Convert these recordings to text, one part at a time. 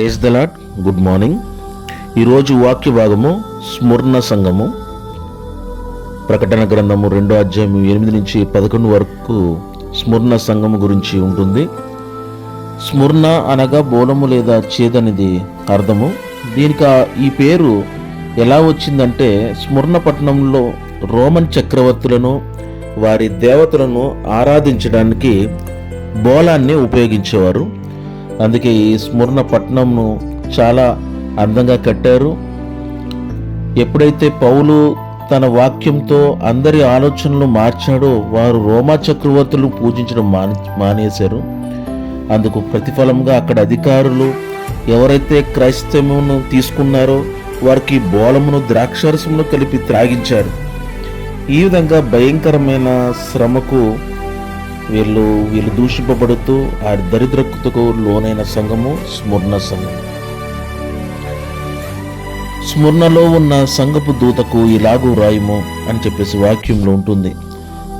Praise the Lord good morning ఈరోజు వాక్య భాగము స్మరణ సంఘము. ప్రకటన గ్రంథము రెండో అధ్యాయం ఎనిమిది నుంచి పదకొండు వరకు స్మరణ సంఘము గురించి ఉంటుంది. స్మరణ అనగా బోలము లేదా చేదనిది అర్థము. దీనికి ఈ పేరు ఎలా వచ్చిందంటే స్మరణ పట్టణంలో రోమన్ చక్రవర్తులను వారి దేవతలను ఆరాధించడానికి బోలాన్ని ఉపయోగించేవారు. అందుకే ఈ స్మరణ పట్టణంను చాలా అందంగా కట్టారు. ఎప్పుడైతే పౌలు తన వాక్యంతో అందరి ఆలోచనలు మార్చాడో వారు రోమా చక్రవర్తులు పూజించడం మాని మానేశారు. అందుకు ప్రతిఫలంగా అక్కడ అధికారులు ఎవరైతే క్రైస్తవమును తీసుకున్నారో వారికి బోలమును ద్రాక్షారసమును కలిపి త్రాగించారు. ఈ విధంగా భయంకరమైన శ్రమకు వీళ్ళు వీళ్ళు దూషింపబడుతూ ఆ దరిద్రతకు లోనైన సంఘము స్మరణ సంఘం. స్మరణలో ఉన్న సంఘపు దూతకు ఇలాగూ రాయము అని చెప్పేసి వాక్యంలో ఉంటుంది.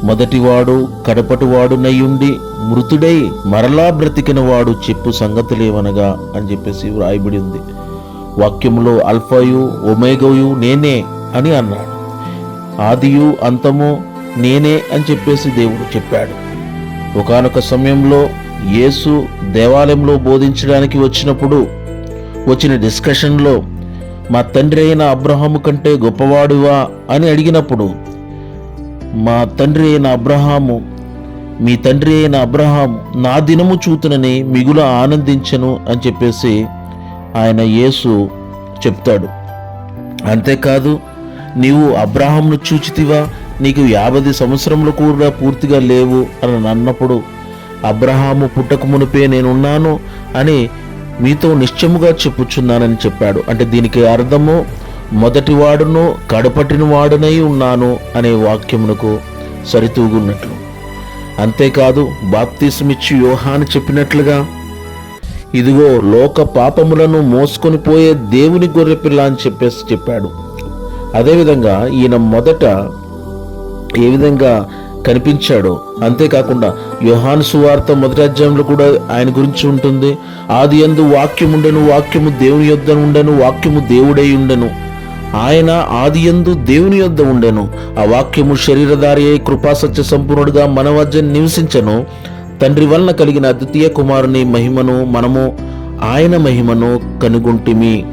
మొదటివాడు కడపటివాడు నయ్యుండి మృతుడై మరలా బ్రతికిన వాడు చెప్పు సంగతులేవనగా అని చెప్పేసి వ్రాయబడి ఉంది. వాక్యములో అల్ఫాయు ఒమేగయు నేనే అని అన్నాడు. ఆదియు అంతము నేనే అని చెప్పేసి దేవుడు చెప్పాడు. ఒకానొక సమయంలో యేసు దేవాలయంలో బోధించడానికి వచ్చినప్పుడు వచ్చిన డిస్కషన్లో మా తండ్రి అయిన అబ్రహాము కంటే గొప్పవాడువా? అని అడిగినప్పుడు మా తండ్రి అయిన అబ్రహాము మీ తండ్రి అయిన అబ్రహాం నా దినము చూతునని మిగుల ఆనందించను అని చెప్పేసి ఆయన యేసు చెప్తాడు. అంతేకాదు నీవు అబ్రహాంను చూచితివా? నీకు యాభై సంవత్సరములు కూడా పూర్తిగా లేవు అని అన్నప్పుడు అబ్రహాము పుట్టక మునిపే నేనున్నాను అని మీతో నిశ్చయముగా చెప్పుచున్నానని చెప్పాడు. అంటే దీనికి అర్థము మొదటి వాడును కడపటిన వాడునై ఉన్నాను అనే వాక్యమునకు సరితూగున్నట్లు. అంతేకాదు బాప్తిసమిచ్చి యోహాను చెప్పినట్లుగా ఇదిగో లోక పాపములను మోసుకొని పోయే దేవుని గొర్రెపిల్ల అని చెప్పేసి చెప్పాడు. అదేవిధంగా ఈయన మొదట ఏ విధంగా కనిపించాడో. అంతేకాకుండా యోహాను సువార్త మొదటి అధ్యాయంలో కూడా ఆయన గురించి ఉంటుంది. ఆది ఎందు వాక్యం ఉండెను వాక్యము దేవుని యొద్ద ఉండెను వాక్యము దేవుడై ఉండెను. ఆయన ఆది ఎందు దేవుని యొద్ద ఉండెను. ఆ వాక్యము శరీరధారి అయి కృపాసత్య సంపూర్ణుడుగా మన వద్ద నివసించను. తండ్రి వలన కలిగిన అద్వితీయ కుమారుని మహిమను మనము ఆయన మహిమను కనుగొంటిమి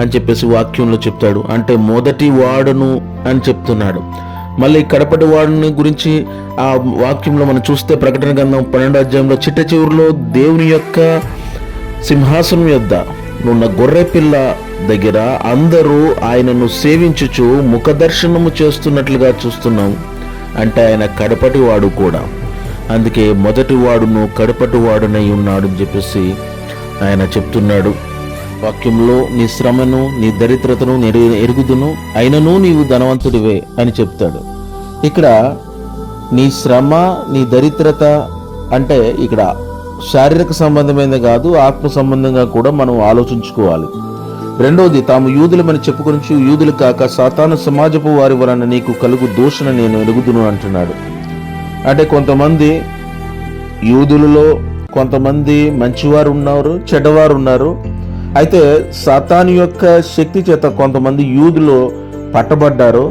అని చెప్పేసి వాక్యంలో చెప్తాడు. అంటే మొదటి వాడును అని చెప్తున్నాడు. మళ్ళీ కడపటి వాడిని గురించి ఆ వాక్యంలో మనం చూస్తే ప్రకటన గ్రంథం పన్నెండో అధ్యాయంలో చిట్ట చివరిలో దేవుని యొక్క సింహాసనం యొద్ద నున్న గొర్రె పిల్ల దగ్గర అందరూ ఆయనను సేవించుచు ముఖదర్శనము చేస్తున్నట్లుగా చూస్తున్నాం. అంటే ఆయన కడపటి వాడు కూడా. అందుకే మొదటి వాడును కడపటి వాడునై ఉన్నాడు అని చెప్పేసి ఆయన చెప్తున్నాడు. వాక్యంలో నీ శ్రమను నీ దరిద్రతను నేను ఎరుగుదును అయినను నీవు ధనవంతుడివే అని చెప్తాడు. ఇక్కడ నీ శ్రమ నీ దరిద్రత అంటే ఇక్కడ శారీరక సంబంధమైనది కాదు ఆత్మ సంబంధంగా కూడా మనం ఆలోచించుకోవాలి. రెండవది తాము యూదులమని చెప్పుకొని యూదులు కాక సాతాను సమాజపు వారి వలన నీకు కలుగు దూషణ నేను ఎరుగుదును అంటున్నాడు. అంటే కొంతమంది యూదులలో కొంతమంది మంచివారు ఉన్నారు చెడ్డవారు ఉన్నారు అయితే సాతాను యొక్క శక్తి చేత కొంతమంది యూదులు పట్టబడ్డారు.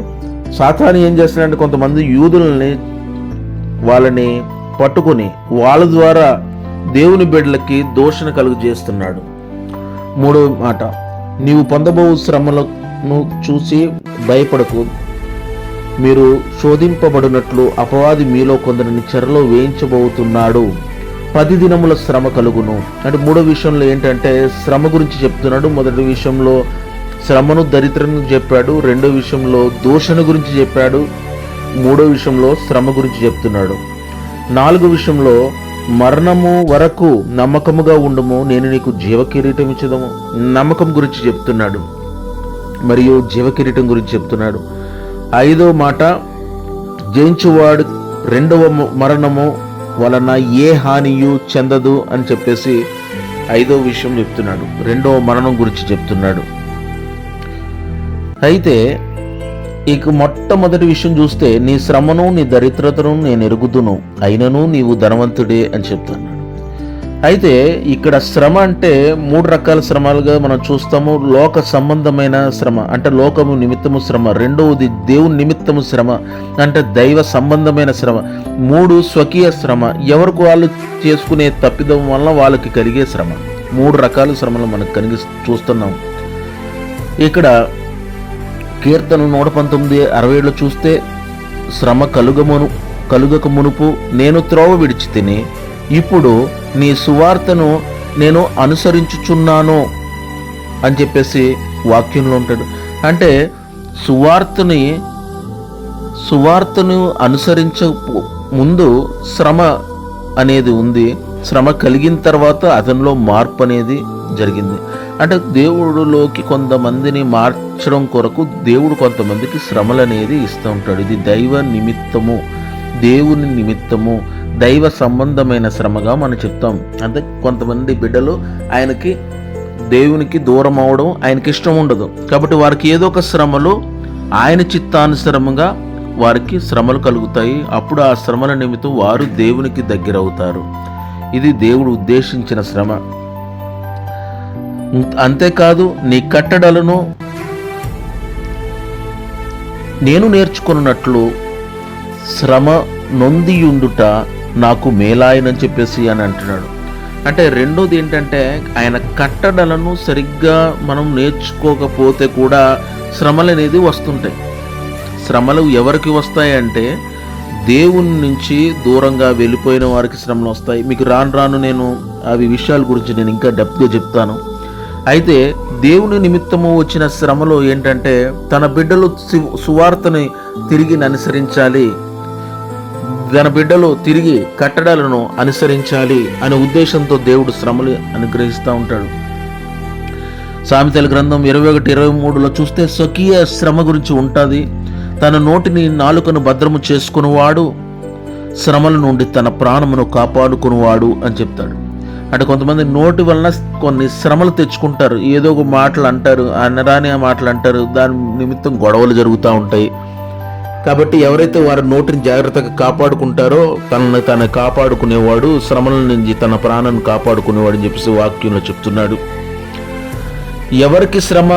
సాతాను ఏం చేస్తున్నాడంటే కొంతమంది యూదుల్ని వాళ్ళని పట్టుకొని వాళ్ళ ద్వారా దేవుని బిడ్డలకి దోషణ కలుగు చేస్తున్నాడు. మూడవ మాట నీవు పొందబో శ్రమలను చూసి భయపడకు. మీరు శోధింపబడినట్లు అపవాది మీలో కొందరిని చెరలో వేయించబోతున్నాడు. పది దినముల శ్రమ కలుగును. అంటే మూడో విషయంలో ఏంటంటే శ్రమ గురించి చెప్తున్నాడు. మొదటి విషయంలో శ్రమను దరిద్రను చెప్పాడు. రెండో విషయంలో దోషణ గురించి చెప్పాడు. మూడో విషయంలో శ్రమ గురించి చెప్తున్నాడు. నాలుగో విషయంలో మరణము వరకు నమ్మకముగా ఉండము. నేను నీకు జీవ కిరీటం ఇచ్చదము. నమ్మకం గురించి చెప్తున్నాడు. మరియు జీవ కిరీటం గురించి చెప్తున్నాడు. ఐదో మాట జయించువాడు రెండవ మరణము వలన ఏ హానియు చెందదు అని చెప్పేసి ఐదో విషయం చెప్తున్నాడు. రెండో మరణం గురించి చెప్తున్నాడు. అయితే ఇక మొట్టమొదటి విషయం చూస్తే నీ శ్రమను నీ దరిద్రతను నేను ఎరుగుదును. అయినను నీవు ధనవంతుడే అని చెప్తున్నాడు. అయితే ఇక్కడ శ్రమ అంటే మూడు రకాల శ్రమలుగా మనం చూస్తాము. లోక సంబంధమైన శ్రమ అంటే లోకము నిమిత్తము శ్రమ. రెండవది దేవుని నిమిత్తము శ్రమ అంటే దైవ సంబంధమైన శ్రమ. మూడు స్వకీయ శ్రమ. ఎవరికి వాళ్ళు చేసుకునే తప్పిదం వల్ల వాళ్ళకి కలిగే శ్రమ. మూడు రకాల శ్రమలు మనం కలిగి చూస్తున్నాం. ఇక్కడ కీర్తన నూట పంతొమ్మిది అరవై ఏళ్ళు చూస్తే శ్రమ కలుగమును కలుగక మునుపు నేను త్రోవ విడిచి తిని ఇప్పుడు నీ సువార్తను నేను అనుసరించుచున్నాను అని చెప్పేసి వాక్యంలో ఉంటాడు. అంటే సువార్తని సువార్తను అనుసరించ ముందు శ్రమ అనేది ఉంది. శ్రమ కలిగిన తర్వాత అతనిలో మార్పు అనేది జరిగింది. అంటే దేవుడిలోకి కొంతమందిని మార్చడం కొరకు దేవుడు కొంతమందికి శ్రమలు అనేది ఇస్తూ ఉంటాడు. ఇది దైవ నిమిత్తము దేవుని నిమిత్తము. దైవ సంబంధమైన శ్రమగా మనం చెప్తాం. అంటే కొంతమంది బిడ్డలు ఆయనకి దేవునికి దూరం అవడం ఆయనకి ఇష్టం ఉండదు. కాబట్టి వారికి ఏదో ఒక శ్రమలు ఆయన చిత్తానుసరముగా వారికి శ్రమలు కలుగుతాయి. అప్పుడు ఆ శ్రమల నిమిత్తం వారు దేవునికి దగ్గర అవుతారు. ఇది దేవుడు ఉద్దేశించిన శ్రమ. అంతేకాదు నీ కట్టడలను నేను నేర్చుకున్నట్లు శ్రమ నొందియుండుట నాకు మేలాయనని చెప్పేసి అని అంటున్నాడు. అంటే రెండోది ఏంటంటే ఆయన కట్టడలను సరిగ్గా మనం నేర్చుకోకపోతే కూడా శ్రమలు అనేది వస్తుంటాయి. శ్రమలు ఎవరికి వస్తాయంటే దేవుని నుంచి దూరంగా వెళ్ళిపోయిన వారికి శ్రమలు వస్తాయి. మీకు రాను రాను నేను అవి విషయాల గురించి నేను ఇంకా డెప్త్గా చెప్తాను. అయితే దేవుని నిమిత్తము వచ్చిన శ్రమలో ఏంటంటే తన బిడ్డలు సువార్తని తిరిగి అనుసరించాలి. తన బిడ్డలు తిరిగి కట్టడాలను అనుసరించాలి అనే ఉద్దేశంతో దేవుడు శ్రమలు అనుగ్రహిస్తూ ఉంటాడు. సామెతల గ్రంథం ఇరవై ఒకటి ఇరవై మూడులో చూస్తే స్వకీయ శ్రమ గురించి ఉంటుంది. తన నోటిని నాలుకను భద్రము చేసుకునివాడు శ్రమల నుండి తన ప్రాణమును కాపాడుకునివాడు అని చెప్తాడు. అంటే కొంతమంది నోటి వలన కొన్ని శ్రమలు తెచ్చుకుంటారు. ఏదో ఒక మాటలు అంటారు అనరాని మాటలు అంటారు. దాని నిమిత్తం గొడవలు జరుగుతూ ఉంటాయి. కాబట్టి ఎవరైతే వారి నోటిని జాగ్రత్తగా కాపాడుకుంటారో తనను తను కాపాడుకునేవాడు శ్రమల నుంచి తన ప్రాణాన్ని కాపాడుకునేవాడు అని చెప్పేసి వాక్యంలో చెప్తున్నాడు. ఎవరికి శ్రమ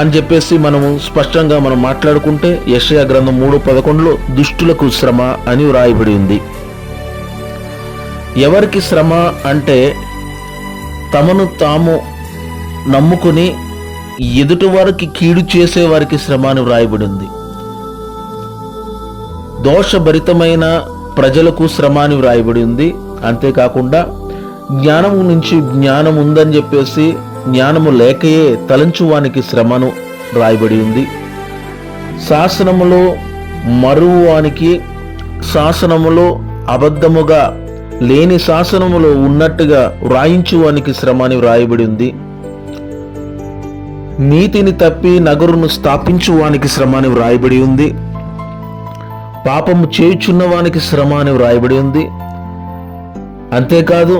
అని చెప్పేసి మనము స్పష్టంగా మనం మాట్లాడుకుంటే యశయ గ్రంథం మూడు పదకొండులో దుష్టులకు శ్రమ అని వ్రాయబడి ఉంది. ఎవరికి శ్రమ అంటే తమను తాము నమ్ముకుని ఎదుటి వారికి కీడు చేసే వారికి శ్రమ అని వ్రాయబడి ఉంది. దోషభరితమైన ప్రజలకు శ్రమ అని వ్రాయబడి ఉంది. అంతేకాకుండా జ్ఞానము నుంచి జ్ఞానం ఉందని చెప్పేసి జ్ఞానము లేకయే తలంచువానికి శ్రమను రాయబడి ఉంది. శాసనములో మరువానికి శాసనములో అబద్ధముగా లేని శాసనములో ఉన్నట్టుగా వ్రాయించువానికి శ్రమ అని వ్రాయబడి ఉంది. నీతిని తప్పి నగరును స్థాపించువానికి శ్రమ అని వ్రాయబడి ఉంది. పాపము చేయుచున్నవానికి శ్రమ అని వ్రాయబడి ఉంది. అంతేకాదు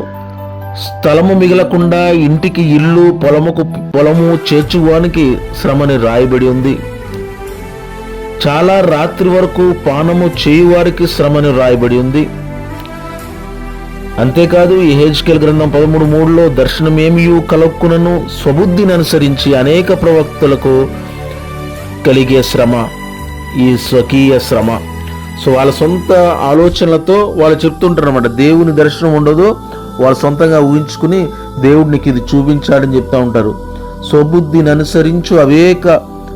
స్థలము మిగలకుండా ఇంటికి ఇల్లు పొలముకు పొలము చేర్చువానికి శ్రమని రాయబడి ఉంది. చాలా రాత్రి వరకు పానము చేయువారికి శ్రమని రాయబడి ఉంది. అంతేకాదు ఈ హేజ్కెల్ గ్రంథం పదమూడు మూడులో దర్శనమేమియు కలక్కునను స్వబుద్ధిని అనుసరించి అనేక ప్రవక్తలకు కలిగే శ్రమ ఈ స్వకీయ శ్రమ. సో వాళ్ళ సొంత ఆలోచనలతో వాళ్ళు చెప్తుంటారు అనమాట దేవుని దర్శనం ఉండదు వాళ్ళు సొంతంగా ఊహించుకుని దేవుడు నీకు ఇది చూపించాడని చెప్తా ఉంటారు. స్వబుద్ధిని అనుసరించు అవేక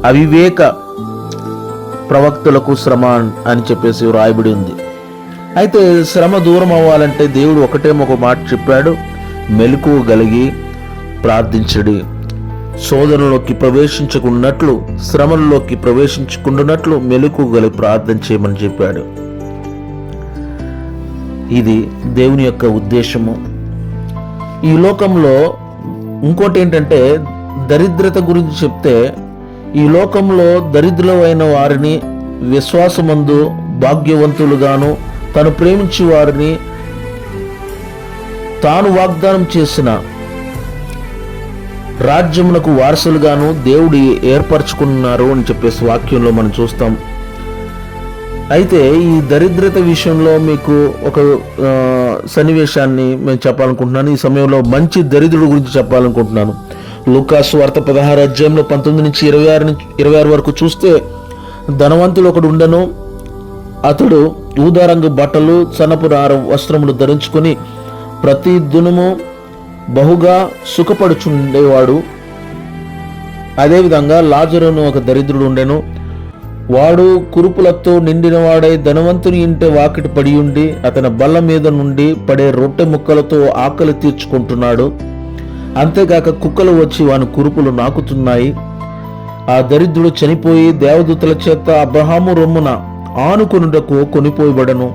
అవివేక ప్రవక్తులకు శ్రమ అని చెప్పేసి రాయబడి ఉంది. అయితే శ్రమ దూరం అవ్వాలంటే దేవుడు ఒకటేమో ఒక మాట చెప్పాడు మెలకు గలిగి ప్రార్థించడి. శోధనలోకి ప్రవేశించకున్నట్లు శ్రమల్లోకి ప్రవేశించుకున్నట్లు మెలుకుగలి ప్రార్థన చేయమని చెప్పాడు. ఇది దేవుని యొక్క ఉద్దేశము. ఈ లోకంలో ఇంకోటి ఏంటంటే దరిద్రత గురించి చెప్తే ఈ లోకంలో దరిద్రులైన వారిని విశ్వాసమందు భాగ్యవంతులుగాను తను ప్రేమించి వారిని తాను వాగ్దానం చేసిన రాజ్యమునకు వారసులుగాను దేవుడు ఏర్పరచుకున్నారు అని చెప్పేసి వాక్యంలో మనం చూస్తాం. అయితే ఈ దరిద్రత విషయంలో మీకు ఒక సన్నివేశాన్ని మేము చెప్పాలనుకుంటున్నాను. ఈ సమయంలో మంచి దరిద్రుడు గురించి చెప్పాలనుకుంటున్నాను. లుకాసు వార్త పదహారు అధ్యాయంలో పంతొమ్మిది నుంచి ఇరవై ఆరు నుంచి ఇరవై ఆరు వరకు చూస్తే ధనవంతులు ఒకడు ఉండను. అతడు ఊదారంగు బట్టలు సన్నపు నార వస్త్రములు ధరించుకొని ప్రతి దినము బహుగా సుఖపడుచుండేవాడు. అదేవిధంగా లాజరును ఒక దరిద్రుడు ఉండెను. వాడు కురుపులతో నిండినవాడై ధనవంతుని ఇంటి వాకిటి పడి ఉండి అతని బల్ల మీద నుండి పడే రొట్టె ముక్కలతో ఆకలి తీర్చుకుంటున్నాడు. అంతేగాక కుక్కలు వచ్చి వాని కురుపులు నాకుతున్నాయి. ఆ దరిద్రుడు చనిపోయి దేవదూతల చేత అబ్రహాము రొమ్మున ఆనుకొనుటకు కొనిపోయబడను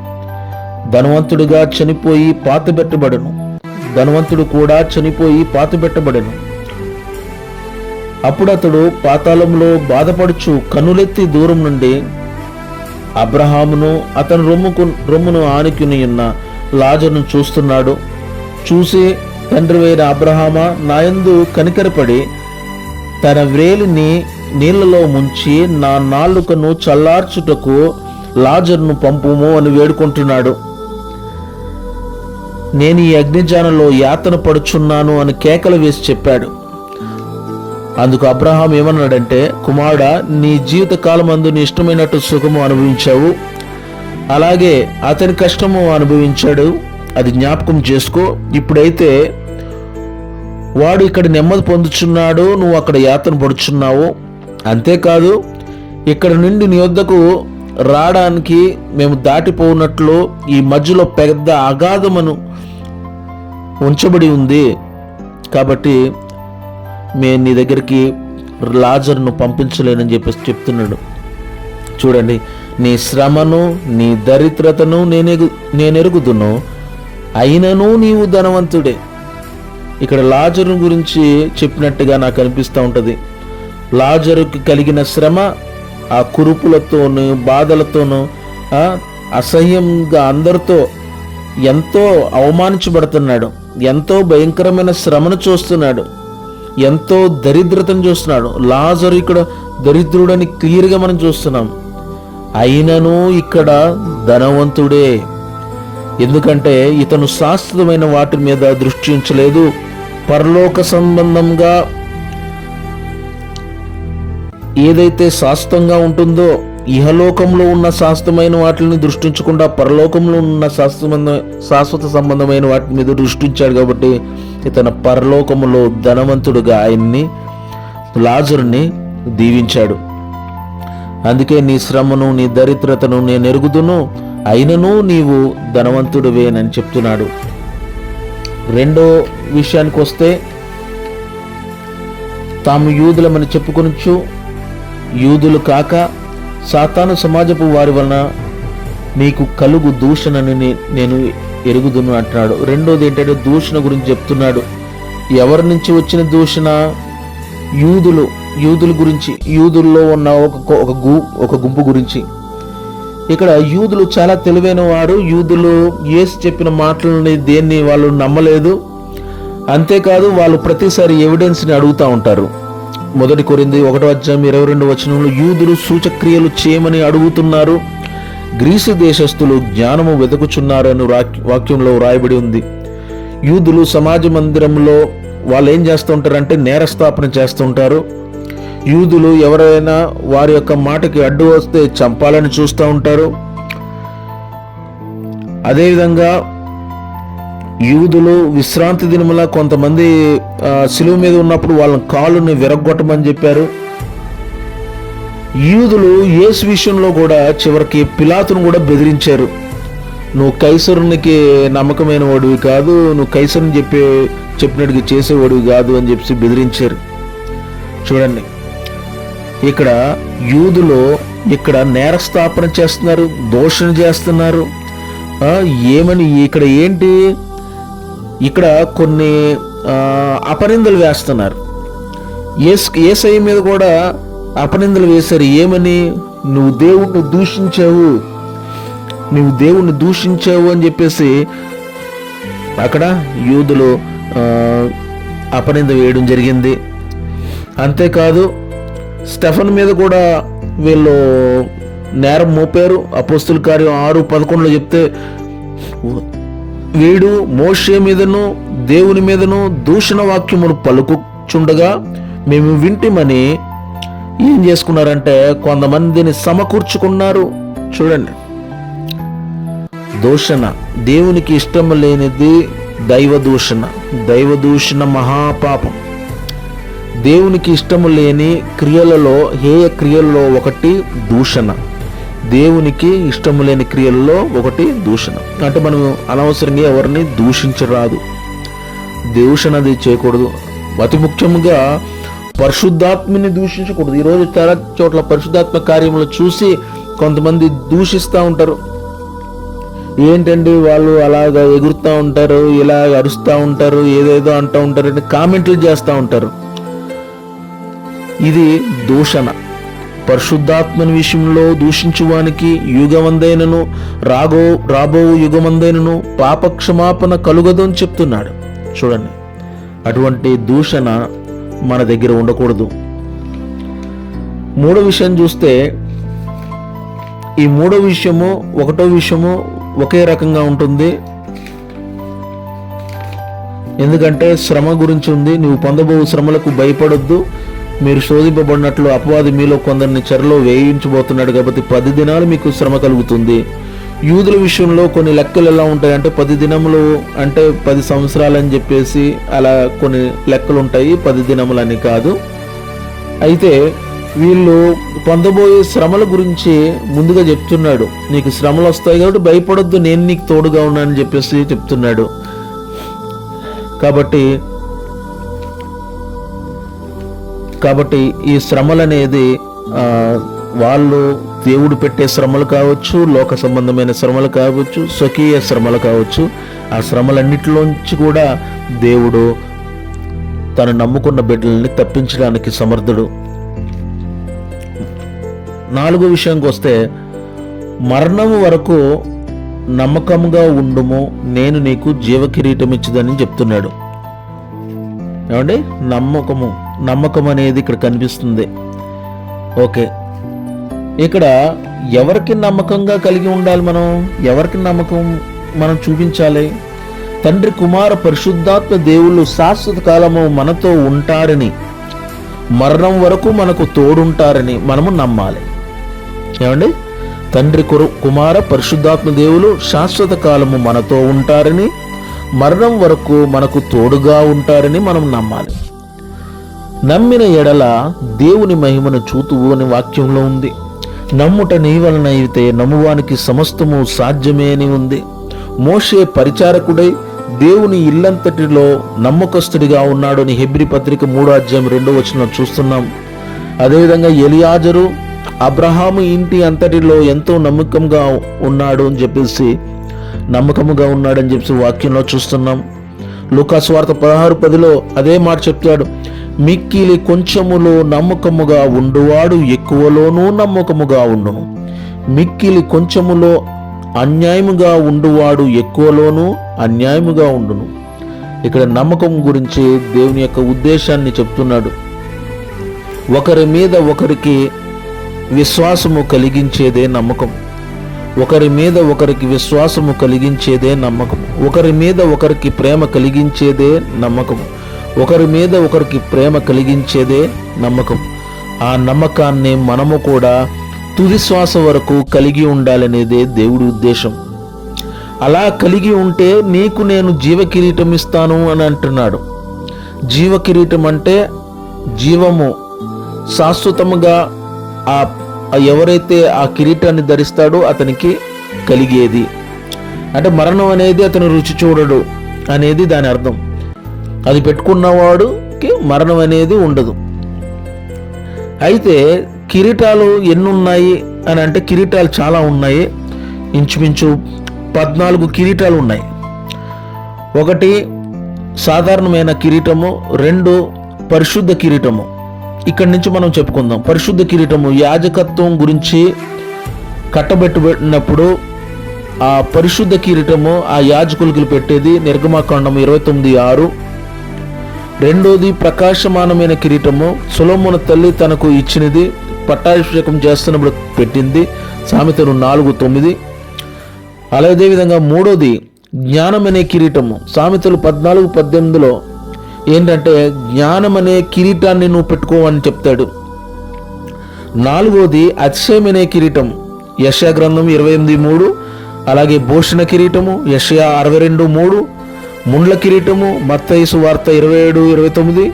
ధనవంతుడిగా చనిపోయి పాతబెట్టబడను ధనవంతుడు కూడా చనిపోయి పాతిపెట్టబడెను అప్పుడు అతడు పాతాళంలో బాధపడుచు కనులెత్తి దూరం నుండి అబ్రహామును అతను రొమ్ముకు రొమ్మును ఆనుకుని ఉన్న లాజరును చూస్తున్నాడు. చూసి తండ్రి అయిన అబ్రహామా నాయందు కనికరపడి తన వ్రేలిని నీళ్ళలో ముంచి నా నాలుకను చల్లార్చుటకు లాజర్ను పంపుము అని వేడుకుంటున్నాడు. నేను ఈ అగ్నిజానంలో యాతన పడుచున్నాను అని కేకలు వేసి చెప్పాడు. అందుకు అబ్రహాం ఏమన్నాడంటే కుమారుడా నీ జీవిత కాలమందు నీ ఇష్టమైనట్టు సుఖము అనుభవించావు. అలాగే అతని కష్టము అనుభవించాడు. అది జ్ఞాపకం చేసుకో. ఇప్పుడైతే వాడు ఇక్కడ నెమ్మది పొందుచున్నాడు నువ్వు అక్కడ యాతన పడుచున్నావు. అంతేకాదు ఇక్కడ నుండి నీ వద్దకు రావడానికి మేము దాటిపోనట్లు ఈ మధ్యలో పెద్ద అగాధమును ఉంచబడి ఉంది. కాబట్టి మేము నీ దగ్గరికి లాజర్ను పంపించలేనని చెప్పేసి చెప్తున్నాడు. చూడండి నీ శ్రమను నీ దరిద్రతను నేనెగు నేనెరుగుదును. అయినను నీవు ధనవంతుడే. ఇక్కడ లాజరు గురించి చెప్పినట్టుగా నాకు అనిపిస్తూ ఉంటుంది. లాజరుకి కలిగిన శ్రమ ఆ కురుపులతోనూ బాధలతోనూ అసహ్యంగా అందరితో ఎంతో అవమానించబడుతున్నాడు. ఎంతో భయంకరమైన శ్రమను చూస్తున్నాడు. ఎంతో దరిద్రతను చూస్తున్నాడు. లాజరు ఇక్కడ దరిద్రుడని క్లియర్గా మనం చూస్తున్నాం. అయినను ఇక్కడ ధనవంతుడే. ఎందుకంటే ఇతను శాశ్వతమైన వాటి మీద దృష్టి ఉంచలేదు. పరలోక సంబంధంగా ఏదైతే శాశ్వతంగా ఉంటుందో ఇహలోకంలో ఉన్న శాశ్వతమైన వాటిని దృష్టించకుండా పరలోకంలో ఉన్న శాశ్వత శాశ్వత సంబంధమైన వాటి మీద దృష్టించాడు కాబట్టి ఇతను పరలోకములో ధనవంతుడుగా ఆయన్ని లాజరుని దీవించాడు. అందుకే నీ శ్రమను నీ దరిద్రతను నేను ఎరుగుదును అయినను నీవు ధనవంతుడివేనని చెప్తున్నాడు. రెండో విషయానికి వస్తే తాము యూదులమని చెప్పుకొనొచ్చు యూదులు కాక సాతాను సమాజపు వారి వలన నీకు కలుగు దూషణని నేను ఎరుగుదును అంటున్నాడు. రెండోది ఏంటంటే దూషణ గురించి చెప్తున్నాడు. ఎవరి నుంచి వచ్చిన దూషణ? యూదులు. యూదుల గురించి. యూదుల్లో ఉన్న ఒక ఒక గు ఒక గుంపు గురించి. ఇక్కడ యూదులు చాలా తెలివైన వారు యూదులు ఏసు చెప్పిన మాటలని దేన్ని వాళ్ళు నమ్మలేదు. అంతేకాదు వాళ్ళు ప్రతిసారి ఎవిడెన్స్ని అడుగుతూ ఉంటారు. మొదటి కొరింది ఒకటో అధ్యాయం ఇరవై రెండు వచనంలో యూదులు సూచక్రియలు చేయమని అడుగుతున్నారు. గ్రీసు దేశస్థులు జ్ఞానము వెతుకుచున్నారు అని వాక్యంలో వ్రాయబడి ఉంది. యూదులు సమాజ మందిరంలో వాళ్ళు ఏం చేస్తూ ఉంటారంటే నేరస్థాపన చేస్తుంటారు. యూదులు ఎవరైనా వారి యొక్క మాటకి అడ్డు వస్తే చంపాలని చూస్తూ ఉంటారు. అదేవిధంగా యూదులు విశ్రాంతి దినముల కొంతమంది ఆ, శిలువ మీద ఉన్నప్పుడు వాళ్ళ కాళ్ళని విరగొట్టమని చెప్పారు. యూదులు యేసు విషయంలో కూడా చివరికి పిలాతును కూడా బెదిరించారు. నువ్వు కైసరునికి నమ్మకమైన వాడివి కాదు నువ్వు కైసరుని చెప్పే చెప్పినట్టుగా చేసేవాడివి కాదు అని చెప్పి బెదిరించారు. చూడండి ఇక్కడ యూదులు ఇక్కడ నేరస్థాపన చేస్తున్నారు దోషణ చేస్తున్నారు. ఏమని ఇక్కడ ఏంటి? ఇక్కడ కొన్ని అపనిందలు వేస్తున్నారు. ఏస్ ఏసఐ మీద కూడా అపనిందలు వేశారు. ఏమని? నువ్వు దేవుణ్ణి దూషించావు. నువ్వు దేవుణ్ణి దూషించావు అని చెప్పేసి అక్కడ యూదులు అపనింద వేయడం జరిగింది. అంతేకాదు స్టెఫన్ మీద కూడా వీళ్ళు నేరం మోపారు. అపోస్తుల కార్యం ఆరు పదకొండులో చెప్తే వీడు మోషే మీదను దేవుని మీదను దూషణ వాక్యమును పలుకుచుండగా మేము వింటిమని ఏం చేసుకున్నారంటే కొంతమందిని సమకూర్చుకున్నారు. చూడండి. దూషణ. దేవునికి ఇష్టం లేనిది దైవ దూషణ. దైవ దూషణ మహాపాపం. దేవునికి ఇష్టము లేని క్రియలలో హేయ క్రియలలో ఒకటి దూషణ. దేవునికి ఇష్టము లేని క్రియల్లో ఒకటి దూషణ. అంటే మనం అనవసరంగా ఎవరిని దూషించరాదు. దూషణది చేయకూడదు. అతి ముఖ్యంగా పరిశుద్ధాత్మని దూషించకూడదు. ఈరోజు చాలా చోట్ల పరిశుద్ధాత్మ కార్యములు చూసి కొంతమంది దూషిస్తూ ఉంటారు. ఏంటండి వాళ్ళు అలాగ ఎగురుతూ ఉంటారు ఇలా అరుస్తూ ఉంటారు ఏదేదో అంటూ ఉంటారు కామెంట్లు చేస్తూ ఉంటారు. ఇది దూషణ. పరిశుద్ధాత్మని విషయంలో దూషించువానికి యుగమందైనను రాగో రాబో యుగమందైనను పాపక్షమాపణ కలుగదు అని చెప్తున్నాడు. చూడండి అటువంటి దూషణ మన దగ్గర ఉండకూడదు. మూడో విషయం చూస్తే ఈ మూడో విషయము ఒకటో విషయము ఒకే రకంగా ఉంటుంది. ఎందుకంటే శ్రమ గురించి ఉంది. నువ్వు పొందబో శ్రమలకు భయపడొద్దు. మీరు శోధింపబడినట్లు అపవాది మీలో కొందరిని చెరలో వేయించబోతున్నాడు కాబట్టి పది దినాలు మీకు శ్రమ కలుగుతుంది. యూదుల విషయంలో కొన్ని లెక్కలు ఎలా ఉంటాయి అంటే పది దినములు అంటే పది సంవత్సరాలు అని చెప్పేసి అలా కొన్ని లెక్కలు ఉంటాయి. పది దినములని కాదు. అయితే వీళ్ళు పొందబోయే శ్రమల గురించి ముందుగా చెప్తున్నాడు. నీకు శ్రమలు వస్తాయి కాబట్టి భయపడొద్దు నేను నీకు తోడుగా ఉన్నానని చెప్పేసి చెప్తున్నాడు. కాబట్టి కాబట్టి ఈ శ్రమలు అనేది వాళ్ళు దేవుడు పెట్టే శ్రమలు కావచ్చు లోక సంబంధమైన శ్రమలు కావచ్చు స్వకీయ శ్రమలు కావచ్చు ఆ శ్రమలన్నిటిలోంచి కూడా దేవుడు తను నమ్ముకున్న బిడ్డల్ని తప్పించడానికి సమర్థుడు. నాలుగో విషయంకి వస్తే మరణం వరకు నమ్మకంగా ఉండుము నేను నీకు జీవకిరీటం చెప్తున్నాడు. ఏమండి? నమ్మకము. నమ్మకం అనేది ఇక్కడ కనిపిస్తుంది. ఓకే. ఇక్కడ ఎవరికి నమ్మకంగా కలిగి ఉండాలి మనం? ఎవరికి నమ్మకం మనం చూపించాలి? తండ్రి కుమార పరిశుద్ధాత్మ దేవుళ్ళు శాశ్వత కాలము మనతో ఉంటారని మరణం వరకు మనకు తోడుంటారని మనము నమ్మాలి. ఏమండి? తండ్రి కురు కుమార పరిశుద్ధాత్మ దేవులు శాశ్వత కాలము మనతో ఉంటారని మరణం వరకు మనకు తోడుగా ఉంటారని మనం నమ్మాలి. నమ్మిన ఎడల దేవుని మహిమను చూతువు అని వాక్యంలో ఉంది. నమ్ముట నీ వలన అయితే నమ్మువానికి సమస్తము సాధ్యమే అని ఉంది. మోషే పరిచారకుడై దేవుని ఇల్లంతటిలో నమ్మకస్తుడిగా ఉన్నాడు అని హెబ్రి పత్రిక మూడో అధ్యాయం రెండో వచ్చిన చూస్తున్నాం. అదేవిధంగా ఎలియాజరు అబ్రహాము ఇంటి అంతటిలో ఎంతో నమ్మకంగా ఉన్నాడు అని చెప్పేసి నమ్మకముగా ఉన్నాడని చెప్పేసి వాక్యంలో చూస్తున్నాం. లూకాస్వార్త పదహారు పదిలో అదే మాట చెప్తాడు. మిక్కిలి కొంచెములో నమ్మకముగా ఉండువాడు ఎక్కువలోనూ నమ్మకముగా ఉండును. మిక్కిలి కొంచెములో అన్యాయముగా ఉండువాడు ఎక్కువలోనూ అన్యాయముగా ఉండును. ఇక్కడ నమ్మకం గురించి దేవుని యొక్క ఉద్దేశాన్ని చెప్తున్నాడు. ఒకరి మీద ఒకరికి విశ్వాసము కలిగించేదే నమ్మకం. ఒకరి మీద ఒకరికి విశ్వాసము కలిగించేదే నమ్మకం. ఒకరి మీద ఒకరికి ప్రేమ కలిగించేదే నమ్మకం. ఒకరి మీద ఒకరికి ప్రేమ కలిగించేదే నమ్మకం. ఆ నమ్మకాన్ని మనము కూడా తుది శ్వాస వరకు కలిగి ఉండాలనేదే దేవుడి ఉద్దేశం. అలా కలిగి ఉంటే నీకు నేను జీవకిరీటం ఇస్తాను అని అంటున్నాడు. జీవ కిరీటం అంటే జీవము. శాశ్వతముగా ఆ ఎవరైతే ఆ కిరీటాన్ని ధరిస్తాడో అతనికి కలిగేది. అంటే మరణం అనేది అతను రుచి చూడడు అనేది దాని అర్థం. అది పెట్టుకున్నవాడుకి మరణం అనేది ఉండదు. అయితే కిరీటాలు ఎన్ని ఉన్నాయి అని అంటే కిరీటాలు చాలా ఉన్నాయి. ఇంచుమించు పద్నాలుగు కిరీటాలు ఉన్నాయి. ఒకటి సాధారణమైన కిరీటము రెండు పరిశుద్ధ కిరీటము. ఇక్కడి నుంచి మనం చెప్పుకుందాం. పరిశుద్ధ కిరీటము యాజకత్వం గురించి కట్టబెట్టినప్పుడు ఆ పరిశుద్ధ కిరీటము ఆ యాజకులకి పెట్టేది నిర్గమాకాండం ఇరవై తొమ్మిది ఆరు. రెండోది ప్రకాశమానమైన కిరీటము. సులోమున తల్లి తనకు ఇచ్చినది పట్టాభిషేకం చేస్తున్నప్పుడు పెట్టింది. సామెతలు నాలుగు తొమ్మిది. అలాగే విధంగా మూడోది జ్ఞానం అనే కిరీటము. సామెతలు పద్నాలుగు పద్దెనిమిదిలో ఏంటంటే జ్ఞానం అనే కిరీటాన్ని నువ్వు పెట్టుకోవని చెప్తాడు. నాలుగోది అతిశయం అనే కిరీటం యశా గ్రంథం ఇరవై ఎనిమిది మూడు. అలాగే భూషణ కిరీటము యషయా అరవై రెండు మూడు. ముండ్ల కిరీటము మత్తయిసు వార్త ఇరవై ఏడు ఇరవై తొమ్మిది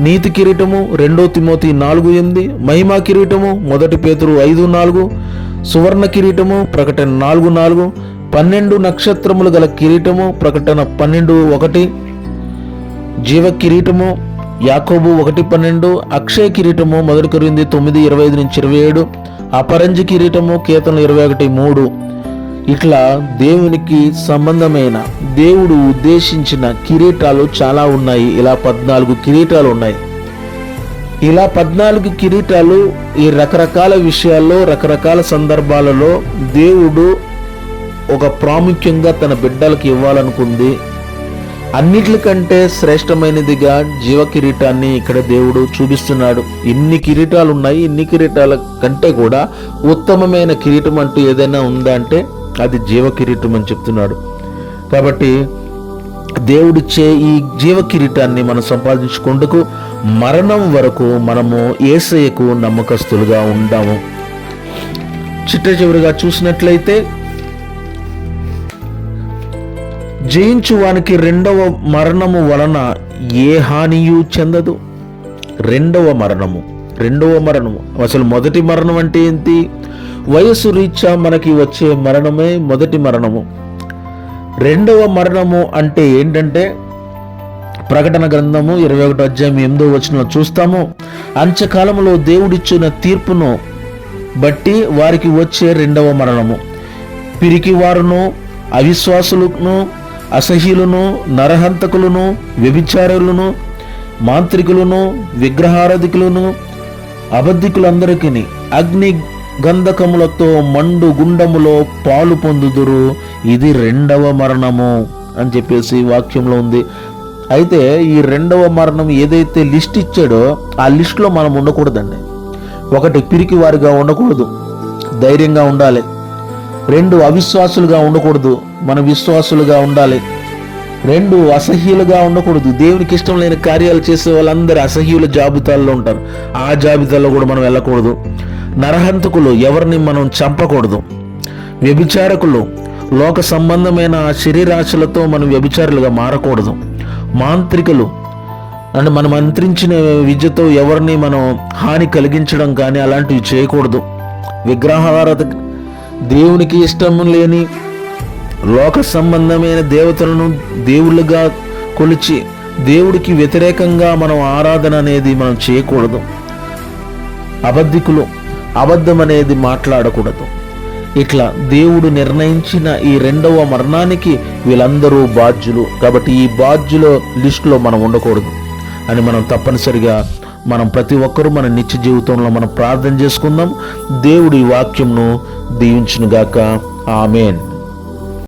నీతి కిరీటము రెండో తిమోతి నాలుగు ఎనిమిది మహిమా కిరీటము మొదటి పేతురు ఐదు నాలుగు సువర్ణ కిరీటము ప్రకటన నాలుగు నాలుగు పన్నెండు నక్షత్రములు గల కిరీటము ప్రకటన పన్నెండు ఒకటి జీవ కిరీటము యాకోబు ఒకటి పన్నెండు అక్షయ కిరీటము మొదటి కొరింది తొమ్మిది ఇరవై ఐదు నుంచి ఇరవై ఏడు అపరంజి కిరీటము కేతనం ఇరవై ఒకటి మూడు ఇట్లా దేవునికి సంబంధమైన దేవుడు ఉద్దేశించిన కిరీటాలు చాలా ఉన్నాయి. ఇలా పద్నాలుగు కిరీటాలు ఉన్నాయి. ఇలా పద్నాలుగు కిరీటాలు ఈ రకరకాల విషయాల్లో రకరకాల సందర్భాలలో దేవుడు ఒక ప్రాముఖ్యంగా తన బిడ్డలకు ఇవ్వాలనుకుంది. అన్నిటికంటే శ్రేష్టమైనదిగా జీవ కిరీటాన్ని ఇక్కడ దేవుడు చూపిస్తున్నాడు. ఇన్ని కిరీటాలు ఉన్నాయి. ఇన్ని కిరీటాల కంటే కూడా ఉత్తమమైన కిరీటం అంటూ ఏదైనా ఉందా అంటే అది జీవ కిరీటం అని చెప్తున్నాడు. కాబట్టి దేవుడిచ్చే ఈ జీవ కిరీటాన్ని మనం సంపాదించుకుంటకు మరణం వరకు మనము ఏసయ్యకు నమ్మకస్తులుగా ఉండాము చిట్ట చివరిగా చూసినట్లయితే జయించు వానికి రెండవ మరణము వలన ఏ హానియు చెందదు. రెండవ మరణము రెండవ మరణము. అసలు మొదటి మరణం అంటే ఏంటి? వయస్సు రీత్యా మనకి వచ్చే మరణమే మొదటి మరణము. రెండవ మరణము అంటే ఏంటంటే ప్రకటన గ్రంథము ఇరవై ఒకటి అధ్యాయం ఎనిమిదో వచ్చిన చూస్తాము. అంత్యకాలంలో దేవుడిచ్చిన తీర్పును బట్టి వారికి వచ్చే రెండవ మరణము. పిరికి వారును అవిశ్వాసులను అసహ్యులను నరహంతకులను వ్యభిచారులను మాంత్రికులను విగ్రహారధికులను అబద్ధికులందరికీ అగ్ని గంధకములతో మండు గుండములో పాలు పొందుదురు. ఇది రెండవ మరణము అని చెప్పేసి వాక్యంలో ఉంది. అయితే ఈ రెండవ మరణం ఏదైతే లిస్ట్ ఇచ్చాడో ఆ లిస్ట్లో మనం ఉండకూడదండి. ఒకటి పిరికి వారిగా ఉండకూడదు. ధైర్యంగా ఉండాలి. రెండు అవిశ్వాసులుగా ఉండకూడదు. మన విశ్వాసులుగా ఉండాలి. రెండు అసహ్యులుగా ఉండకూడదు. దేవునికి ఇష్టం లేని కార్యాలు చేసే వాళ్ళందరూ అసహ్యుల జాబితాల్లో ఉంటారు. ఆ జాబితాలో కూడా మనం వెళ్ళకూడదు. నరహంతకులు ఎవరిని మనం చంపకూడదు. వ్యభిచారకులు లోక సంబంధమైన శరీరాశలతో మనం వ్యభిచారులుగా మారకూడదు. మాంత్రికులు అంటే మనం మంత్రించిన విద్యతో ఎవరిని మనం హాని కలిగించడం కానీ అలాంటివి చేయకూడదు. విగ్రహారాధ దేవునికి ఇష్టం లేని లోక సంబంధమైన దేవతలను దేవుళ్ళుగా కొలిచి దేవుడికి వ్యతిరేకంగా మనం ఆరాధన అనేది మనం చేయకూడదు. అబద్ధికులు అబద్ధం అనేది మాట్లాడకూడదు. ఇట్లా దేవుడు నిర్ణయించిన ఈ రెండవ మరణానికి వీళ్ళందరూ బాధ్యులు. కాబట్టి ఈ బాధ్యుల లిస్టులో మనం ఉండకూడదు. అని మనం తప్పనిసరిగా మనం ప్రతి ఒక్కరూ మన నిత్య జీవితంలో మనం ప్రార్థన చేసుకుందాం. దేవుడి వాక్యంను దీవించునుగాక. ఆమెన్.